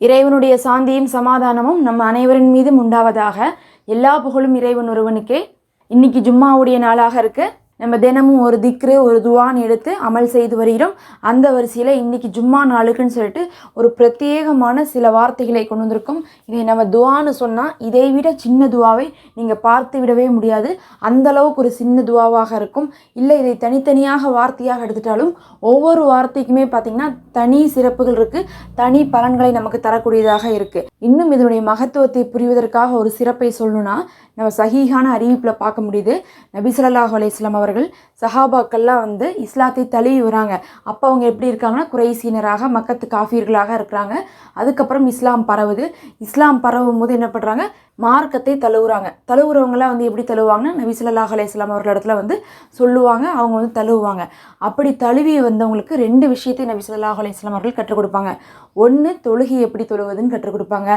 இறைவனுடைய சாந்தியும் சமாதானமும் நம்ம அனைவரின் மீதும் உண்டாவதாக எல்லா புகழும் இறைவன் ஒருவனுக்கே. இன்னைக்கு ஜும்மாவுடைய நாளாக இருக்குது நம்ம தினமும் ஒரு திக்ரு ஒரு துவான் எடுத்து அமல் செய்து வருகிறோம். அந்த வரிசையில் இன்றைக்கி ஜும்மா நாளுக்குன்னு சொல்லிட்டு ஒரு பிரத்யேகமான சில வார்த்தைகளை கொண்டு வந்திருக்கோம். இதை நம்ம துவான்னு சொன்னால் இதை விட சின்ன துவாவை நீங்கள் பார்த்து விடவே முடியாது. அந்தளவுக்கு ஒரு சின்ன துவாவாக இருக்கும். இல்லை இதை தனித்தனியாக வார்த்தையாக எடுத்துட்டாலும் ஒவ்வொரு வார்த்தைக்குமே பார்த்திங்கன்னா தனி சிறப்புகள் இருக்குது தனி பலன்களை நமக்கு தரக்கூடியதாக இருக்குது இன்னும் இதனுடைய மகத்துவத்தை புரிவதற்காக ஒரு சிறப்பை சொல்லணும்னா நம்ம சகிகான அறிவிப்பில் பார்க்க முடியுது. நபிசல்லாஹ் அலையம் அவர் அவர்கள் சஹாபாக்கள்லாம் வந்து இஸ்லாத்தை தழுவி வராங்க அப்போ அவங்க எப்படி இருக்காங்கன்னா குறைசீனராக மக்கத்து காஃபியர்களாக இருக்கிறாங்க. அதுக்கப்புறம் இஸ்லாம் பரவுது. இஸ்லாம் பரவும் போது என்ன பண்ணுறாங்க மார்க்கத்தை தழுவுறாங்க. தழுவுறவங்களாம் வந்து எப்படி தழுவுவாங்கன்னா நபிசுல்லாஹ் ஸல்லல்லாஹு அவர்கள் இடத்துல வந்து சொல்லுவாங்க அவங்க வந்து தழுவுவாங்க. அப்படி தழுவி வந்தவங்களுக்கு ரெண்டு விஷயத்தை நபிசுல்லாஹ் ஸல்லல்லாஹு அவர்கள் கற்றுக் கொடுப்பாங்க. ஒன்று தொழுகை எப்படி தொழுவதுன்னு கற்றுக் கொடுப்பாங்க.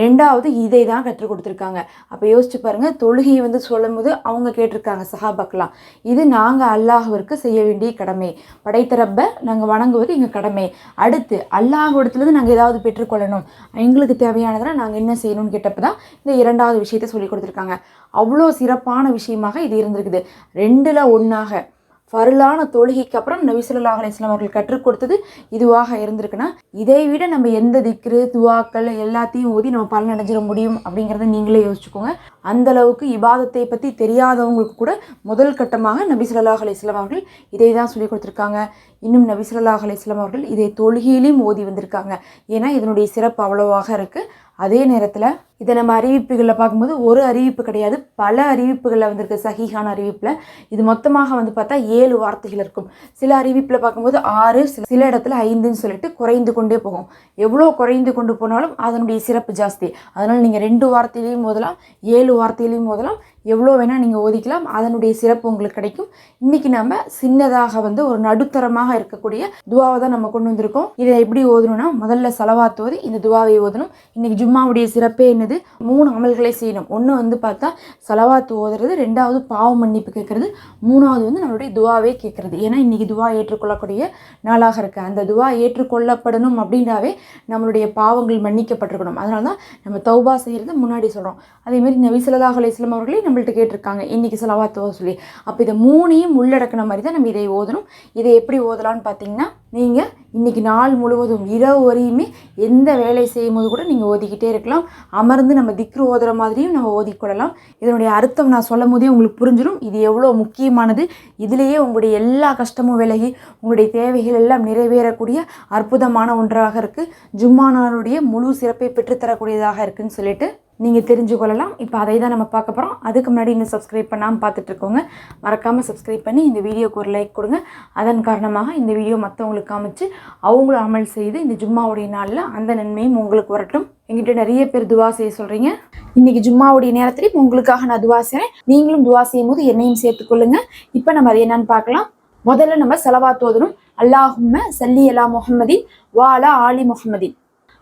ரெண்டாவது இதை தான் கற்றுக் கொடுத்துருக்காங்க. அப்போ யோசிச்சு பாருங்கள் தொழுகையை வந்து சொல்லும்போது அவங்க கேட்டிருக்காங்க சஹாபாக்கெலாம் இது நாங்கள் அல்லாஹுவிற்கு செய்ய வேண்டிய கடமை. படைத்தரப்ப நாங்கள் வணங்குவது எங்கள் கடமை. அடுத்து அல்லாஹ்விடத்துலேருந்து நாங்கள் ஏதாவது பெற்றுக்கொள்ளணும். எங்களுக்கு தேவையானதெல்லாம் நாங்கள் என்ன செய்யணும்னு கேட்டப்போ தான் இந்த இரண்டாவது விஷயத்தை சொல்லி கொடுத்துருக்காங்க. அவ்வளோ சிறப்பான விஷயமாக இது இருந்திருக்குது. ரெண்டில் ஒன்றாக ஃபருளான தொழுகைக்கு அப்புறம் நபிசுல்லா அலிஸ்லாம் அவர்கள் கற்றுக் கொடுத்தது இதுவாக இருந்திருக்குன்னா இதை விட நம்ம எந்த திக்ரு துவாக்கள் எல்லாத்தையும் ஓதி நம்ம பலன் அடைஞ்சிட முடியும் அப்படிங்கிறத நீங்களே யோசிச்சுக்கோங்க. அந்த அளவுக்கு இபாதத்தை பற்றி தெரியாதவங்களுக்கு கூட முதல் கட்டமாக நபி ஸல்லல்லாஹு அவர்கள் இதை தான் சொல்லி கொடுத்துருக்காங்க. இன்னும் நபி ஸல்லல்லாஹு அவர்கள் இதை தொழுகையிலையும் ஓதி வந்திருக்காங்க. ஏன்னா இதனுடைய சிறப்பு அவ்வளவாக இருக்குது அதே நேரத்தில் இதை நம்ம அறிவிப்புகளில் பார்க்கும்போது ஒரு அறிவிப்பு கிடையாது. பல அறிவிப்புகளில் வந்திருக்கு. சகிஹான அறிவிப்பில். இது மொத்தமாக வந்து பார்த்தா ஏழு வார்த்தைகள் இருக்கும். சில அறிவிப்பில் பார்க்கும்போது ஆறு சில சில இடத்துல ஐந்துன்னு சொல்லிட்டு குறைந்து கொண்டே போகும். எவ்வளோ குறைந்து கொண்டு போனாலும் அதனுடைய சிறப்பு ஜாஸ்தி. அதனால் நீங்கள் ரெண்டு வார்த்தையிலையும் போதலாம் ஏழு வார்த்தையிலையும் போதலாம் எவ்வளோ வேணால் நீங்கள் ஓதிக்கலாம். அதனுடைய சிறப்பு உங்களுக்கு கிடைக்கும். இன்றைக்கி நம்ம சின்னதாக வந்து ஒரு நடுத்தரமாக இருக்கக்கூடிய துவாவை தான் நம்ம கொண்டு வந்திருக்கோம். இதை எப்படி ஓதணும்னா முதல்ல செலவாத்து ஓதி இந்த துவாவை ஓதணும். இன்றைக்கி ஜும்மாவுடைய சிறப்பே என்னது? மூணு அமல்களை செய்யணும். ஒன்று வந்து பார்த்தா செலவாத்து ஓதுறது ரெண்டாவது பாவ மன்னிப்பு கேட்குறது மூணாவது வந்து நம்மளுடைய துவாவே கேட்குறது. ஏன்னா இன்றைக்கி துவா ஏற்றுக்கொள்ளக்கூடிய நாளாக இருக்குது அந்த துவா ஏற்றுக்கொள்ளப்படணும் அப்படின்னாவே நம்மளுடைய பாவங்கள் மன்னிக்கப்பட்டிருக்கணும். அதனால தான் நம்ம தௌபா செய்கிறது முன்னாடி சொல்கிறோம் அதேமாரி நபி ஸல்லல்லாஹு அவர்களே நம்ம நம்மள்ட்ட கேட்டிருக்காங்க இன்றைக்கி செலவாத்து சொல்லி. அப்போ இதை மூணையும் உள்ளடக்கின மாதிரி தான் நம்ம இதை ஓதணும். இதை எப்படி ஓதலான்னு பார்த்தீங்கன்னா நீங்கள் இன்றைக்கி நாள் முழுவதும் இரவு வரையுமே எந்த வேலை செய்யும் போது கூட நீங்கள் ஓதிக்கிட்டே இருக்கலாம். அமர்ந்து நம்ம திக்ரு ஓதுகிற மாதிரியும் நம்ம ஓதிக்கொள்ளலாம் இதனுடைய அர்த்தம் நான் சொல்லும் போதே உங்களுக்கு புரிஞ்சிடும் இது எவ்வளோ முக்கியமானது. இதுலேயே உங்களுடைய எல்லா கஷ்டமும் விலகி உங்களுடைய தேவைகள் எல்லாம் நிறைவேறக்கூடிய அற்புதமான ஒன்றாக இருக்குது ஜும்மா நாளுடைய முழு சிறப்பை பெற்றுத்தரக்கூடியதாக இருக்குன்னு சொல்லிட்டு நீங்கள் தெரிஞ்சு கொள்ளலாம் இப்போ அதை தான் நம்ம பார்க்க போகிறோம் அதுக்கு முன்னாடி இன்னும் சப்ஸ்கிரைப் பண்ணாமல் பார்த்துட்ருக்கோங்க. மறக்காமல் சப்ஸ்கிரைப் பண்ணி இந்த வீடியோக்கு ஒரு லைக் கொடுங்க. அதன் காரணமாக இந்த வீடியோ மற்றவங்களுக்கு காமிச்சு அவங்களும் அமல் செய்து இந்த ஜும்மாவுடைய நாளில் அந்த நன்மையும் உங்களுக்கு வரட்டும். எங்கிட்ட நிறைய பேர் துவா செய்ய சொல்கிறீங்க இன்றைக்கி ஜும்மாவுடைய நேரத்தில் உங்களுக்காக நான் துவா செய்கிறேன் நீங்களும் துவா செய்யும் போது என்னையும் சேர்த்துக்கொள்ளுங்க இப்போ நம்ம அதை என்னன்னு பார்க்கலாம். முதல்ல நம்ம செலவாத் அல்லாஹும்ம சல்லி அலா முஹம்மதின் வா அலா ஆலி முகமதின்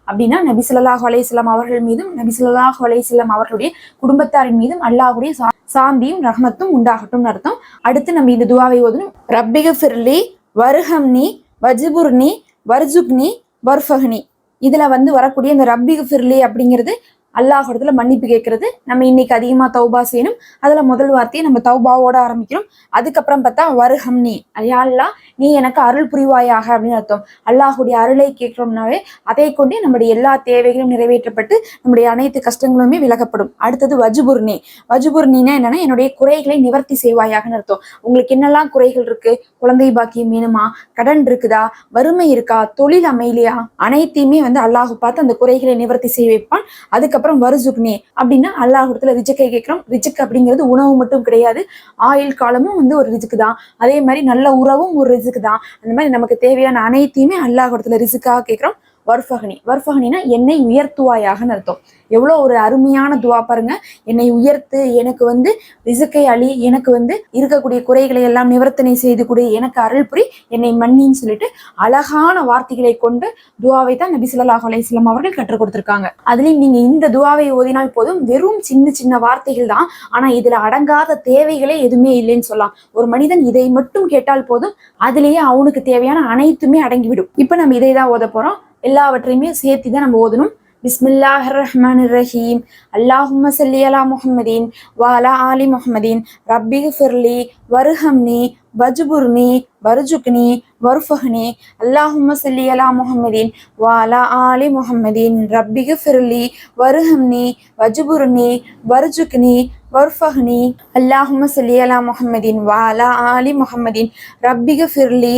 அப்படின்னா நபி ஸல்லல்லாஹு அலைஹி அவர்கள் மீதும் நபி ஸல்லல்லாஹு அலைஹி அவர்களுடைய குடும்பத்தாரின் மீதும் அல்லாஹுடைய சா- சாந்தியும் ரஹமத்தும் உண்டாகட்டும்னு அர்த்தம். அடுத்து நம்ம இந்த துவாவை ஓதணும். ரப்பிக ஃபிர்லி வருஹம்னி வஜிபுர்னி வர்ஜுக்னி வர்ஃபஹ்னி. இதுல வந்து வரக்கூடிய இந்த ரப்பிக ஃபிர்லி அப்படிங்கிறது அல்லாஹிடத்துல மன்னிப்பு கேட்கறது. நம்ம இன்னைக்கு அதிகமாக தௌபா செய்யணும். அதுல முதல் வார்த்தையை நம்ம தௌபாவோட ஆரம்பிக்கிறோம். அதுக்கப்புறம் பார்த்தா வருஹம்னி. யா அல்லாஹ் நீ எனக்கு அருள் புரிவாயாக அப்படின்னு அர்த்தம். அல்லாஹுடைய அருளை கேட்கிறோம்னாவே அதை கொண்டே நம்முடைய எல்லா தேவைகளும் நிறைவேற்றப்பட்டு நம்முடைய அனைத்து கஷ்டங்களுமே விலகப்படும். அடுத்தது வஜுபுர்னி. வஜுபுர்னினா என்னன்னா என்னுடைய குறைகளை நிவர்த்தி செய்வாயாகன்னு அர்த்தம். உங்களுக்கு என்னெல்லாம் குறைகள் இருக்கு? குழந்தை பாக்கியம் வேணுமா? கடன் இருக்குதா? வறுமை இருக்கா? தொழில் அமையலையா? அனைத்தையுமே வந்து அல்லாஹ் பார்த்து அந்த குறைகளை நிவர்த்தி செய்ய வைப்பான். அதுக்கப்புறம் வருசுக்னி அப்படின்னா அல்லாஹுடத்துல ரிஜக்கை கேட்கிறோம். ரிஜக் அப்படிங்கிறது உணவு மட்டும் கிடையாது. ஆயுள் காலமும் வந்து ஒரு ரிஜுக்கு தான். அதே மாதிரி நல்ல உறவும் ஒரு ரிஜுக்கு தான். அந்த மாதிரி நமக்கு தேவையான அனைத்தையுமே அல்லாஹுடத்துல ரிசுக்காக கேட்கிறோம். வர்ஃபகனி வர்ஃபகனினா என்னை உயர்த்துவாயாகன்னு அர்த்தம். எவ்வளோ ஒரு அருமையான துவா பாருங்க. என்னை உயர்த்து எனக்கு வந்து ரிசுக்கை அழி எனக்கு வந்து இருக்கக்கூடிய குறைகளை எல்லாம் நிவர்த்தனை செய்து கொடு எனக்கு அருள் புரி என்னை மன்னின்னு சொல்லிட்டு அழகான வார்த்தைகளை கொண்டு துவாவை தான் நபி ஸல்லல்லாஹு அலைஹி அவர்கள் கற்றுக் கொடுத்துருக்காங்க. அதுலேயும் நீங்க இந்த துவாவை ஓதினால் போதும். வெறும் சின்ன சின்ன வார்த்தைகள் தான். ஆனா இதுல அடங்காத தேவைகளே எதுவுமே இல்லைன்னு சொல்லலாம். ஒரு மனிதன் இதை மட்டும் கேட்டால் போதும். அதுலேயே அவனுக்கு தேவையான அனைத்துமே அடங்கிவிடும். இப்போ நம்ம இதை தான் ஓத போறோம். எல்லாவற்றையுமே சேர்த்து தான் நம்ம ஓதணும். பிஸ்மில்லாஹ் ரஹ்மான் ரஹீம் அல்லாஹும் சல்லி அலா முஹம்மதீன் வாலா ஆலி முஹம்மதீன். ரப்பி ஃபிர்லி வருஹம்னி வஜ்புர்னி வருஜுக்னி வருஃபஹ்னி. அல்லாஹும் சல்லி அலா முஹம்மதீன் வாலா ஆலி முஹம்மதீன். ரப்பி ஃபிர்லி வருஹம்னி வஜ்புர்னி வருஜுக்னி வர்ஃபஹ்னி. அல்லாஹும் சல்லி அலா முஹம்மதீன் வாலா ஆலி முஹம்மதீன். ரப்பி ஃபிர்லி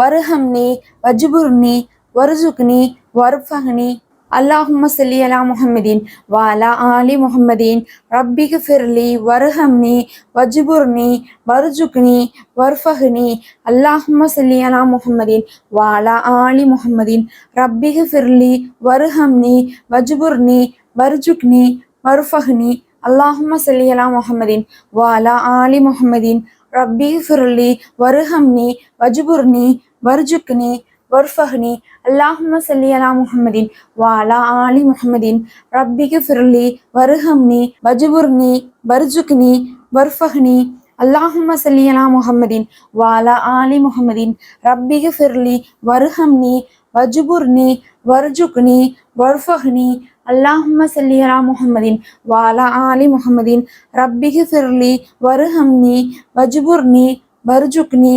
வருஹம்னி வஜ்புர்னி வருசுக்னி வருஃபஹ்னி அல்லாஹும் சல்லி அலா முஹம்மதீன் வா அலா ஆலி முஹம்மதீன். ரப்பிக ஃபிர்லி வருஹம்னி வஜ்புர்னி வருஜுக்னி வர்ஃபஹ்னி அல்லாஹும் சல்லி அலா முஹம்மதீன் வா அலா ஆலி முஹம்மதீன். ரப்பிக ஃபிர்லி வருஹம்னி வஜ்புர்னி வர்ஜுக்னி வர்ஃபஹ்னி அல்லாஹும் சல்லி அலா முஹம்மதீன் வா அலா ஆலி முஹம்மதீன். ரப்பி ஃபிர்லி வருஹம்னி வஜ்புர்னி வர்ஜுக்னி வர்ஃபஹ்னி. அல்லாஹும சல்லி அலா முஹம்மதின் வாலா ஆலி முஹம்மதின். ரப்பிகு ஃபிர்லி வருஹம்னி பஜுபுர்னி பர்ஜுக்னி வர்ஃபஹ்னி. அல்லாஹும சல்லி அலா முஹம்மதின் வாலா ஆலி முஹம்மதின். ரப்பிகு ஃபிர்லி வருஹம்னி வஜுபுர்னி வர்ஜுக்னி வர்ஃபஹ்னி. அல்லாஹும சல்லி அலா முஹம்மதின் வாலா ஆலி முஹம்மதின். ரப்பிகு ஃபிர்லி வருஹம்னி வஜுபுர்னி வர்ஜுக்னி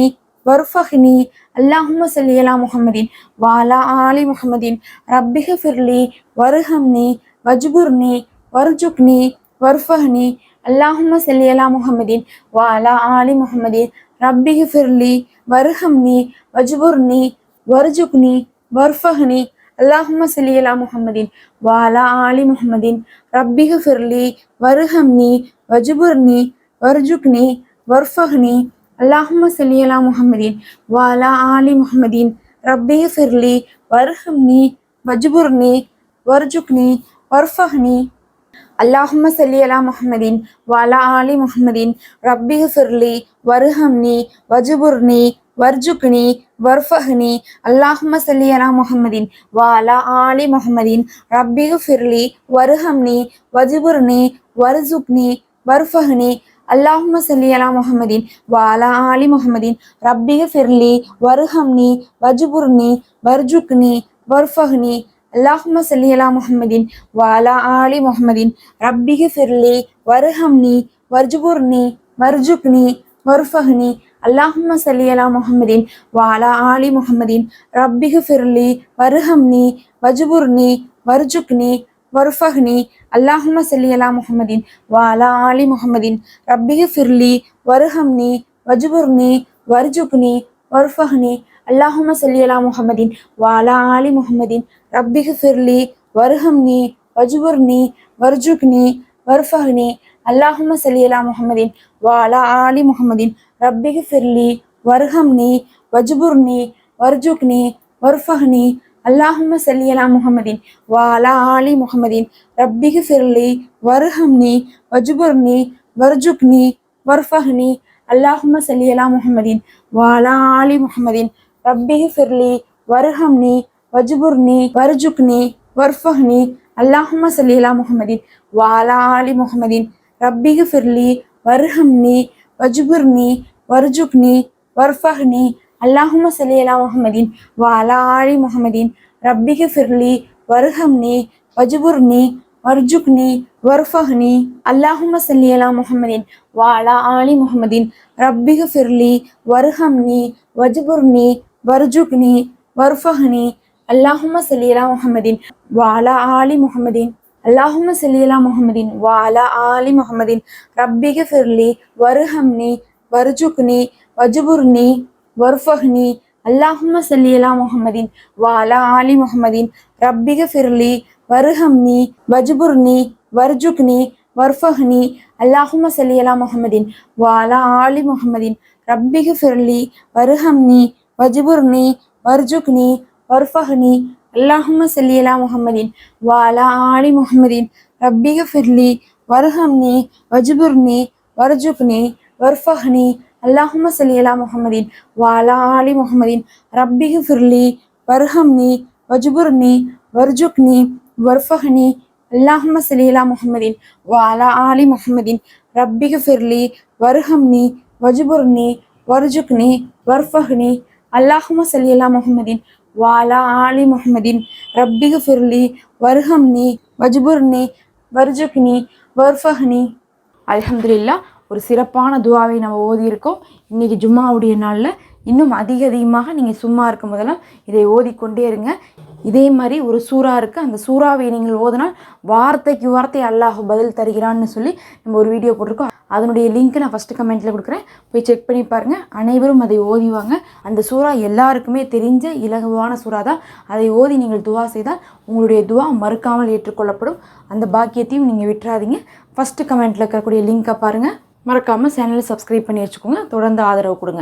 வருஃபஹ்னி. அல்லாஹும சல்லியலா முகமதின் வாலா ஆலி முகமதின் ரப்பிஹ ஃபிர்லி வருஹம்னி வஜ்புர்னி வர்ஜுக்னி வர்ஃபஹ்னி. அல்லாஹும சல்லியலா முகமதின் வாலா ஆலி முகமதின் ரப்பிஹ ஃபிர்லி வருஹம்னி வஜ்புர்னி வர்ஜுக்னி வர்ஃபஹ்னி. அல்லாஹும சல்லியலா முகமதின் வாலா ஆலி முகமதின் ரப்பிஹ ஃபிர்லி வருஹம்னி வஜ்புர்னி வர்ஜுக்னி வர்ஃபஹ்னி. அல்லாஹும சல்லியலா முஹமதீன் வாலா ஆலி முஹமதீன் ரப்பே ஃபிர்லி வர்ஹம்னி வஜ்புர்னி வர்ஜுக்னி வர்ஃபஹ்னி. அல்லாஹும சல்லியலா முஹமதீன் வாலா ஆலி முஹமதீன் ரப்பி ஃபிர்லி வர்ஹம்னி வஜ்புர்னி வர்ஜுக்னி வர்ஃபஹ்னி. அல்லாஹும சல்லியலா முஹம்மதின் வாலா ஆலி முஹம்மதின். ரப்பி ஃபிர்லி வர்ஹம்னி வஜ்புர்னி வர்ஜுக்னி வர்ஃபஹ்னி. அல்லாஹும சல்லியலா முகமதீன் வாலா ஆலி முகமதீன் ரப்பிக ஃபிர்லி வருஹம்னி வஜுபுர்னி வர்ஜுக்னி வர்ஃபஹ்னி. அல்லாஹும சல்லியலா முகமதீன் வாலா ஆலி முகமதீன் ரப்பிக ஃபிர்லி வருஹம்னி வர்ஜுபுர்னி வர்ஜுக்னி வர்ஃபஹ்னி. அல்லாஹும சல்லியலா முகமதீன் வாலா ஆலி முகமதீன் ரப்பிக ஃபிர்லி வருஹம்னி வஜுபுர்னி வர்ஜுக்னி. வருஃபஹ்னி. அல்லாஹும செல்லியலா முஹமதின் வாலா ஆலி முஹமதின் ரப்பிகு ஃபிர்லி வருஹம்னி வஜுபுர்னி வர்ஜுக்னி வருஃபஹ்னி. அல்லாஹும செல்லியலா முஹமதின் வாலா ஆலி முஹமதின் ரப்பிகு ஃபிர்லி வருஹம்னி வஜுபுர்னி வர்ஜுக்னி வருஃபஹ்னி. அல்லாஹும செல்லியலா முஹமதின் வாலா ஆலி முஹமதின் ரப்பிகு ஃபிர்லி வருஹம்னி வஜுபுர்னி வர்ஜுக்னி வருஃபஹ்னி. அல்லாஹும சல்லியலா முகமதின் வாலா ஆலி முகமதின் ரப்பிகு ஃபிர்லி வருஹம்னி வஜுபுர்னி வர்ஜுக்னி வர்ஃபஹ்னி. அல்லாஹும சல்லியலா முகமதின் வாலா ஆலி முகமதின் ரப்பிகு ஃபிர்லி வருஹம்னி வஜுபுர்னி வர்ஜுக்னி வர்ஃபஹ்னி. அல்லாஹும சல்லியலா முகமதின் வாலா ஆலி முகமதின் ரப்பிகு ஃபிர்லி வருஹம்னி வஜுபுர்னி வர்ஜுக்னி வர்ஃபஹ்னி. அல்லாஹும சலியலா முகமதீன் வா அலா ஆழி முகமதீன் ரப்பிக ஃபிர்லி வருஹம்னி வஜுபுர்னி வர்ஜுக்னி வர்ஃபஹ்னி. அல்லாஹும சல்லியலா முஹம்மதின் வாலா ஆலி முஹம்மதின். ரப்பிக ஃபிர்லி வர்ஹம்னி வஜ்புர்னி வர்ஜுக்னி வர்ஃபஹ்னி. அல்லாஹும சல்லியலா முஹம்மதின் வாலா ஆலி முஹம்மதின். அல்லாஹும சல்லியலா முஹம்மதின் வாலா ஆலி முஹம்மதின். ரப்பிக ஃபிர்லி வர்ஹம்னி வர்ஜுக்னி வஜ்புர்னி வர்ஃபஹ்னி. அல்லாஹும சல்லியலா முகமதின் வாலா ஆலி முகமதின் ரப்பிக ஃபிர்லி வருஹம்னி வஜ்புர்னி வர்ஜுக்னி வர்ஃபஹ்னி. அல்லாஹும சல்லியலா முகமதின் வாலா ஆலி முகமதின் ரப்பிக ஃபிர்லி வருஹம்னி வஜ்புர்னி வர்ஜுக்னி வர்ஃபஹ்னி. அல்லாஹும சல்லியலா முகமதின் வாலா ஆலி முகமதின் ரப்பிக ஃபிர்லி வருஹம்னி வஜ்புர்னி வர்ஜுக்னி வர்ஃபஹ்னி. அல்லாஹும சலியலா முகமதீன் வாலா அலி முகமதீன் ரப்பிகு ஃபிர்லி வர்ஹம்னி வஜ்புர்னி வர்ஜுக்னி வர்ஃபஹ்னி. அல்லாஹும சலியலா முகமதீன் வாலா அலி முகமதீன் ரப்பிகு ஃபிர்லி வர்ஹம்னி வஜ்புர்னி வர்ஜுக்னி வர்ஃபஹ்னி. அல்லாஹும சலியலா முகமதீன் வாலா ஆலி முகமதீன் ரப்பிகு ஃபிர்லி வர்ஹம்னி வஜ்புர்னி வர்ஜுக்னி வர்ஃபஹ்னி. அலமதுல்லா ஒரு சிறப்பான துவாவை நம்ம ஓதியிருக்கோம். இன்றைக்கி ஜும்மாவுடைய நாளில் இன்னும் அதிக அதிகமாக நீங்கள் சும்மா இருக்கும் போதெல்லாம் இதை ஓதிக்கொண்டே இருங்க. இதே மாதிரி ஒரு சூறா இருக்குது அந்த சூறாவை நீங்கள் ஓதினால் வார்த்தைக்கு வார்த்தை அல்லாஹ் பதில் தருகிறான்னு சொல்லி நம்ம ஒரு வீடியோ போட்டிருக்கோம். அதனுடைய லிங்க் நான் ஃபஸ்ட்டு கமெண்ட்டில் கொடுக்குறேன். போய் செக் பண்ணி பாருங்கள் அனைவரும் அதை ஓதிவாங்க. அந்த சூறா எல்லாருக்குமே தெரிஞ்ச இலகுவான சூறா தான். அதை ஓதி நீங்கள் துவா செய்தால் உங்களுடைய துவா மறுக்காமல் ஏற்றுக்கொள்ளப்படும். அந்த பாக்கியத்தையும் நீங்கள் விட்டுறாதீங்க. ஃபஸ்ட்டு கமெண்ட்டில் இருக்கக்கூடிய லிங்க்கை பாருங்கள் மறக்காமல் சேனலை சப்ஸ்கிரைப் பண்ணி வச்சுக்கோங்க. தொடர்ந்து ஆதரவு கொடுங்க.